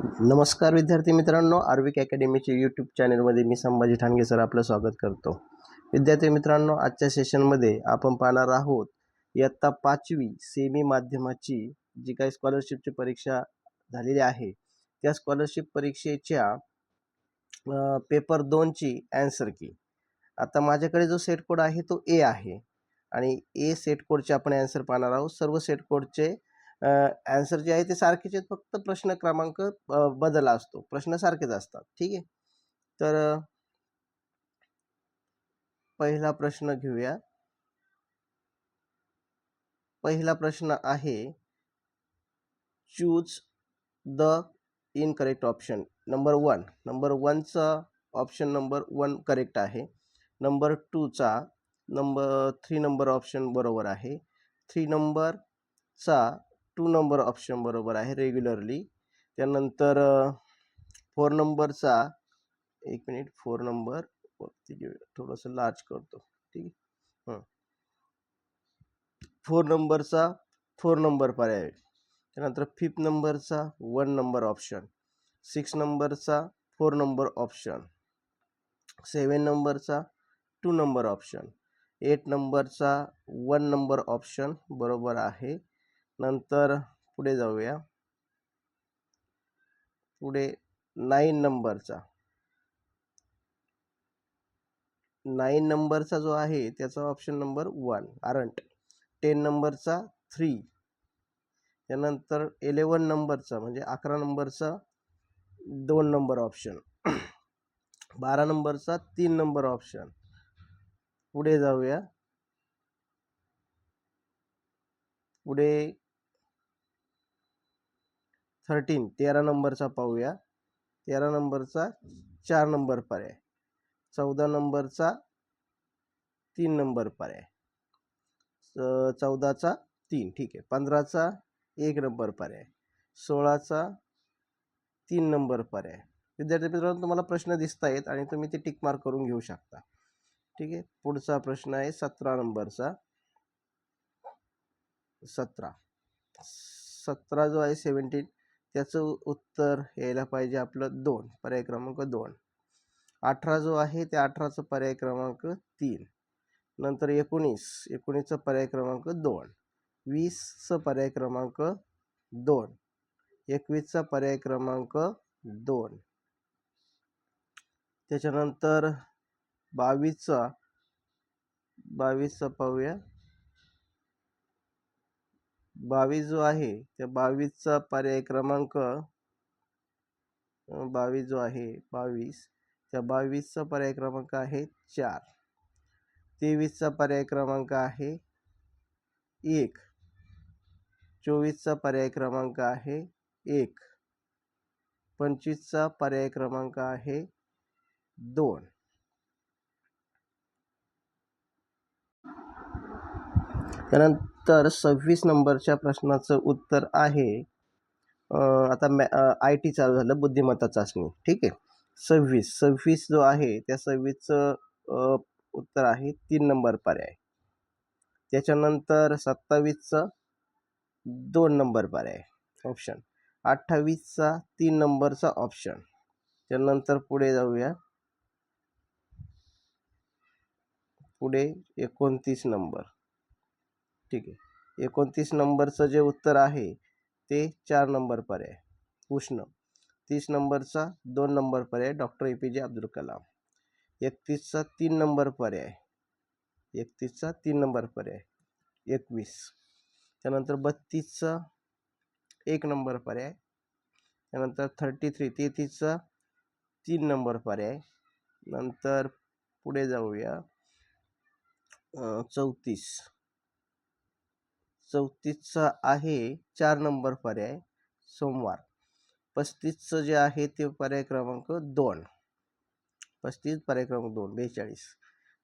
नमस्कार विद्यार्थी मित्रांनो आर्विक अकॅडमीचे यूट्यूब चॅनलमध्ये मी संभाजी ठाणगे सर आपलं स्वागत करतो. विद्यार्थी मित्रांनो आजच्या सेशनमध्ये आपण पाहणार आहोत इयत्ता पाचवी सेमी माध्यमाची जी काही स्कॉलरशिपची परीक्षा झालेली आहे त्या स्कॉलरशिप परीक्षेच्या पेपर दोनची ॲन्सर की. आता माझ्याकडे जो सेट कोड आहे तो ए आहे आणि ए सेट कोडचे आपण ॲन्सर पाहणार आहोत. सर्व सेट कोडचे ॲन्सर जे आहे ते सारखेच आहेत. फक्त प्रश्न क्रमांक बदला असतो. प्रश्न सारखेच असतात. ठीक आहे? तर पहिला प्रश्न घेऊया. पहिला प्रश्न आहे choose the incorrect option number one number वनचा option number one correct आहे. नंबर टूचा नंबर थ्री नंबर ऑप्शन बरोबर आहे. थ्री नंबरचा टू नंबर ऑप्शन बरोबर आहे रेग्युलरली त्यानंतर फोर नंबरचा एक मिनिट फोर नंबर थोडंसं लार्ज करतो ठीक आहे? फोर नंबरचा फोर नंबर पर्याय. आहे. त्यानंतर फिफ्थ नंबरचा वन नंबर ऑप्शन सिक्स नंबरचा फोर नंबर ऑप्शन सेवन नंबरचा टू नंबर ऑप्शन एट नंबरचा वन नंबर ऑप्शन बरोबर आहे. नंतर पुढे जाऊया. पुढे नाईन नंबरचा नाईन नंबरचा जो आहे त्याचा option number one aren't ten नंबरचा थ्री त्यानंतर इलेवन नंबरचा म्हणजे अकरा नंबरचा दोन नंबर ऑप्शन बारा नंबरचा तीन नंबर ऑप्शन पुढे जाऊया. पुढे थर्टीन तेरा नंबरचा पाहूया. तेरा नंबरचा चार नंबर पर्याय. चौदा नंबरचा तीन नंबर पर्याय. चौदाचा तीन ठीक आहे. पंधराचा एक नंबर पर्याय. सोळाचा तीन नंबर पर्याय. विद्यार्थी मित्रांनो तुम्हाला प्रश्न दिसत आहेत आणि तुम्ही ते टिक मार्क करून घेऊ शकता. ठीक आहे? पुढचा प्रश्न आहे सतरा नंबरचा. सतरा. सतरा जो आहे सेवन्टीन त्याचं उत्तर यायला पाहिजे आपलं दोन पर्याय क्रमांक दोन. अठरा जो आहे त्या अठराचा पर्याय क्रमांक तीन. नंतर एकोणीस एकोणीसचा पर्याय क्रमांक दोन. वीसचं पर्याय क्रमांक दोन. एकवीसचा पर्याय क्रमांक दोन. त्याच्यानंतर बावीसचा बावीसचा पाहूया. बावीस जो आहे त्या बावीसचा पर्याय क्रमांक बावीस जो आहे बावीस त्या बावीसचा पर्याय क्रमांक आहे चार. तेवीसचा पर्याय क्रमांक आहे एक. चोवीसचा पर्याय क्रमांक आहे एक. पंचवीसचा पर्याय क्रमांक आहे दोन. त्यानंतर तर सव्वीस नंबरच्या प्रश्नाचं उत्तर आहे. आता मॅ आय टी चालू झालं बुद्धिमत्ता चाचणी. ठीक आहे? सव्वीस. सव्वीस जो आहे त्या सव्वीसचं उत्तर आहे तीन नंबर पर्याय. त्याच्यानंतर सत्तावीसचं दोन नंबर पर्याय ऑप्शन अठ्ठावीसचा तीन नंबरचा ऑप्शन त्यानंतर पुढे जाऊया. पुढे एकोणतीस नंबर. ठीक आहे. एकोणतीस नंबरचं जे उत्तर आहे ते चार नंबर पर्याय. उष्ण. तीस नंबरचा दोन नंबर पर्याय डॉक्टर ए पी जे अब्दुल कलाम. एकतीसचा तीन नंबर पर्याय. एकतीसचा तीन नंबर पर्याय. एकवीस. त्यानंतर बत्तीसचा एक नंबर पर्याय. त्यानंतर थर्टी थ्री तेहतीसचा तीन नंबर पर्याय. नंतर पुढे जाऊया. चौतीस. चौतीसचा आहे चार नंबर पर्याय सोमवार. पस्तीसचं जे आहे ते पर्याय क्रमांक दोन. पस्तीस पर्याय क्रमांक दोन बेचाळीस.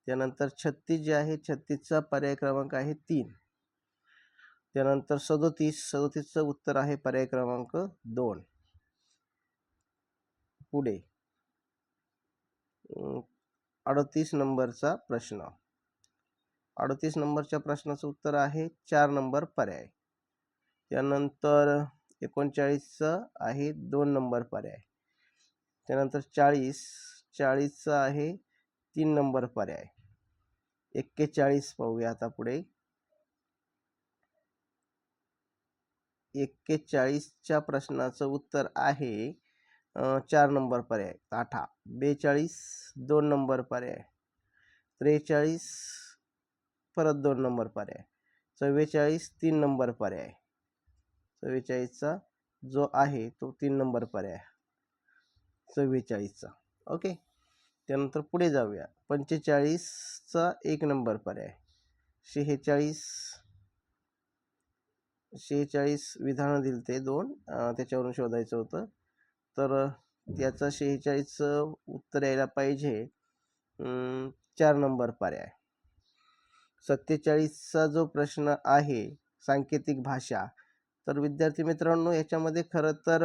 त्यानंतर छत्तीस जे आहे छत्तीसचा पर्याय क्रमांक आहे तीन. त्यानंतर सदोतीस सदोतीसचं उत्तर आहे पर्याय क्रमांक दोन. पुढे. अडतीस नंबरचा प्रश्न. अडतीस नंबरच्या प्रश्नाचं उत्तर आहे चार नंबर पर्याय. त्यानंतर एकोणचाळीसचं आहे दोन नंबर पर्याय. त्यानंतर चाळीस चाळीसचं आहे तीन नंबर पर्याय. एक्केचाळीस पाहूया आता पुढे. एक्केचाळीसच्या प्रश्नाचं उत्तर आहे चार नंबर पर्याय. आठा बेचाळीस दोन नंबर पर्याय. त्रेचाळीस परत दोन नंबर पर्याय चव्वेचाळीस तीन नंबर पर्याय चव्वेचाळीसचा जो आहे तो तीन नंबर पर्याय चव्वेचाळीसचा. ओके? त्यानंतर पुढे जाऊया. पंचेचाळीसचा एक नंबर पर्याय शेहेचाळीस शेहेचाळीस विधानं दिल ते दोन त्याच्यावरून शोधायचं होतं. तर त्याचा त्याचं शेहेचाळीसचं उत्तर यायला पाहिजे. चार नंबर पर्याय सत्तेचाळीसचा जो प्रश्न आहे सांकेतिक भाषा तर विद्यार्थी मित्रांनो याच्यामध्ये खरं तर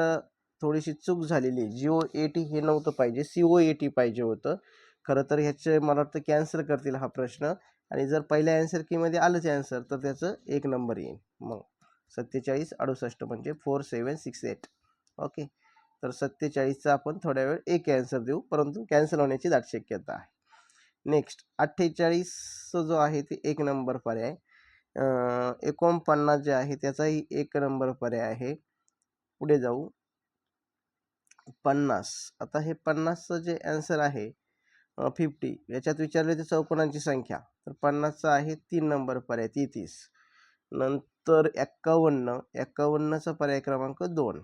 थोडीशी चूक झालेली आहे. जिओ ए टी हे नव्हतं पाहिजे सी ओ ए टी पाहिजे होतं. खरं तर ह्याचे मला वाटतं कॅन्सल करतील हा प्रश्न. आणि जर पहिल्या अँसर कीमध्ये आलंच अँसर तर त्याचं एक नंबर येईल. मग सत्तेचाळीस अडुसष्ट म्हणजे four seven six eight okay तर सत्तेचाळीसचा आपण थोड्या वेळ एक अँसर देऊ परंतु कॅन्सल होण्याची दाट शक्यता आहे. नेक्स्ट अठ्ठेचाळीसचा जो आहे ते एक नंबर पर्याय. एकोणपन्नास जे आहे त्याचाही एक नंबर पर्याय आहे. पुढे जाऊ. पन्नास. आता हे पन्नासचं जे ॲन्सर आहे फिफ्टी याच्यात विचारले ते चौकोनांची संख्या. तर पन्नासचा आहे तीन नंबर पर्याय तेहतीस. नंतर एक्कावन्न एक्कावन्नचा पर्याय क्रमांक दोन.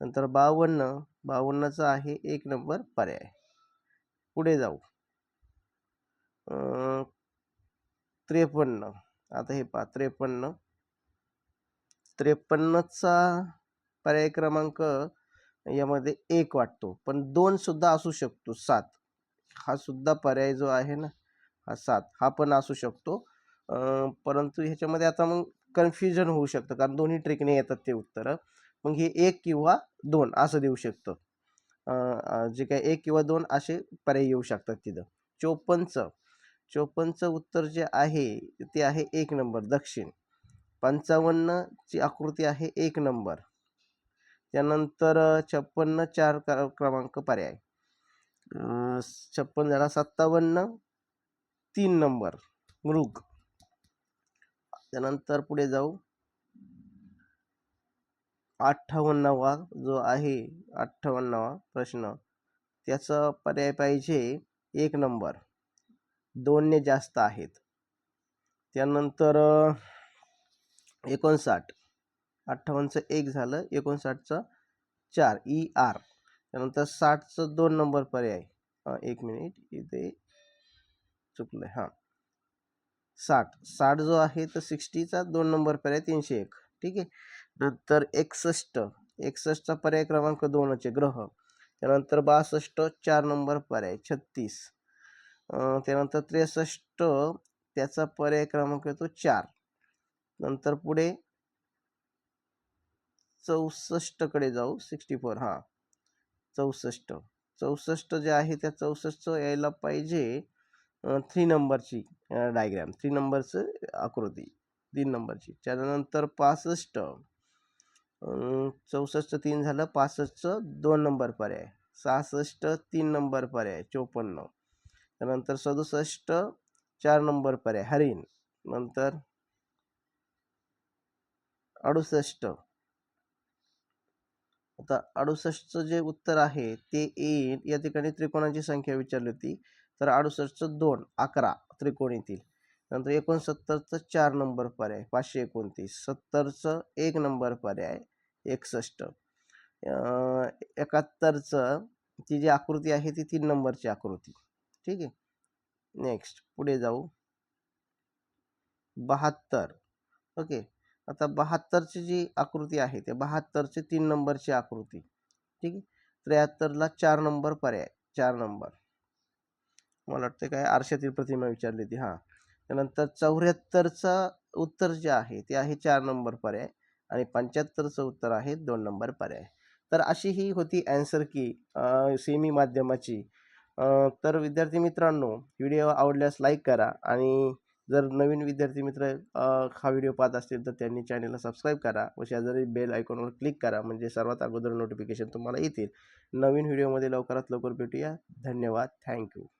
नंतर बावन्न बावन्नचा आहे एक नंबर पर्याय. पुढे जाऊ. त्रेपन्न. आता हे पहा त्रेपन्न. त्रेपन्नचा पर्याय क्रमांक यामध्ये एक वाटतो पण दोन सुद्धा असू शकतो सात. हा सुद्धा पर्याय जो आहे ना हा सात. हा पण असू शकतो. परंतु ह्याच्यामध्ये आता मग कन्फ्युजन होऊ शकतं कारण दोन्ही ट्रिकने येतात ते उत्तरं. मग हे एक किंवा दोन असं देऊ शकतं. जे काय एक किंवा दोन असे पर्याय येऊ शकतात तिथं. चोपन्नचं चोपन्नचं उत्तर जे आहे ते आहे एक नंबर दक्षिण. पंचावन्नची आकृती आहे एक नंबर. त्यानंतर छप्पन्न चार क- क्रमांक पर्याय. छप्पन झाला सत्तावन्न तीन नंबर मृग. त्यानंतर पुढे जाऊ. अठ्ठावन्नावा जो आहे अठ्ठावन्नावा प्रश्न त्याचा पर्याय पाहिजे एक नंबर. दोनने जास्त आहेत. त्यानंतर एकोणसाठ. अठ्ठावन्नचं एक झालं एकोणसाठचं चार ई आर त्यानंतर साठचं दोन नंबर पर्याय. एक मिनिट इथे चुकलं हां. साठ. साठ जो आहे तर सिक्स्टीचा दोन नंबर पर्याय तीनशे एक. ठीक आहे? नंतर एकसष्ट. एकसष्टचा पर्याय क्रमांक दोनचे ग्रह. त्यानंतर बासष्ट चार नंबर पर्याय छत्तीस. त्यानंतर त्रेसष्ट त्याचा पर्याय क्रमांक येतो चार. नंतर पुढे चौसष्टकडे जाऊ सिक्स्टी फोर हां. चौसष्ट. चौसष्ट जे आहे त्या चौसष्टचं यायला पाहिजे थ्री नंबरची डायग्राम थ्री नंबरचं आकृती. तीन नंबरची त्यानंतर पासष्ट. चौसष्ट तीन झालं पासष्टचं दोन नंबर पर्याय. सहासष्ट तीन नंबर पर्याय चोपन्न. त्यानंतर सदुसष्ट चार नंबर पर्याय हरिण. नंतर अडुसष्ट. आता अडुसष्टचं जे उत्तर आहे ते येईल या ठिकाणी त्रिकोणाची संख्या विचारली होती. तर अडुसष्टचं दोन अकरा त्रिकोण येतील. नंतर एकोणसत्तरचं चार नंबर पर्याय पाचशे एकोणतीस. सत्तरचं एक नंबर पर्याय एकसष्ट. एकाहत्तरचं ती जी आकृती आहे ती तीन नंबरची आकृती. ठीक आहे. नेक्स्ट पुढे जाऊ. बहात्तर. ओके आता बहात्तरची जी आकृती आहे ते बहात्तरची तीन नंबरची आकृती. ठीक आहे. त्र्याहत्तरला चार नंबर पर्याय चार नंबर. मला वाटतं काय? आरशातील प्रतिमा विचारली होती हां. त्यानंतर चौऱ्याहत्तरचं उत्तर जे आहे ते आहे चार नंबर पर्याय आणि पंच्याहत्तरचं उत्तर आहे दोन नंबर पर्याय. तर अशी ही होती ॲन्सर की सेमी माध्यमाची तर विद्यार्थी मित्रांनो व्हिडिओ आवडल्यास लाईक करा आणि जर नवीन विद्यार्थी मित्र हा व्हिडिओ पाहत असतील तर त्यांनी चॅनलला सबस्क्राईब करा व शेजारी बेल आयकॉनवर क्लिक करा म्हणजे सर्वात अगोदर नोटिफिकेशन तुम्हाला येतील. नवीन व्हिडिओमध्ये लवकरात लवकर भेटूया. धन्यवाद. थँक्यू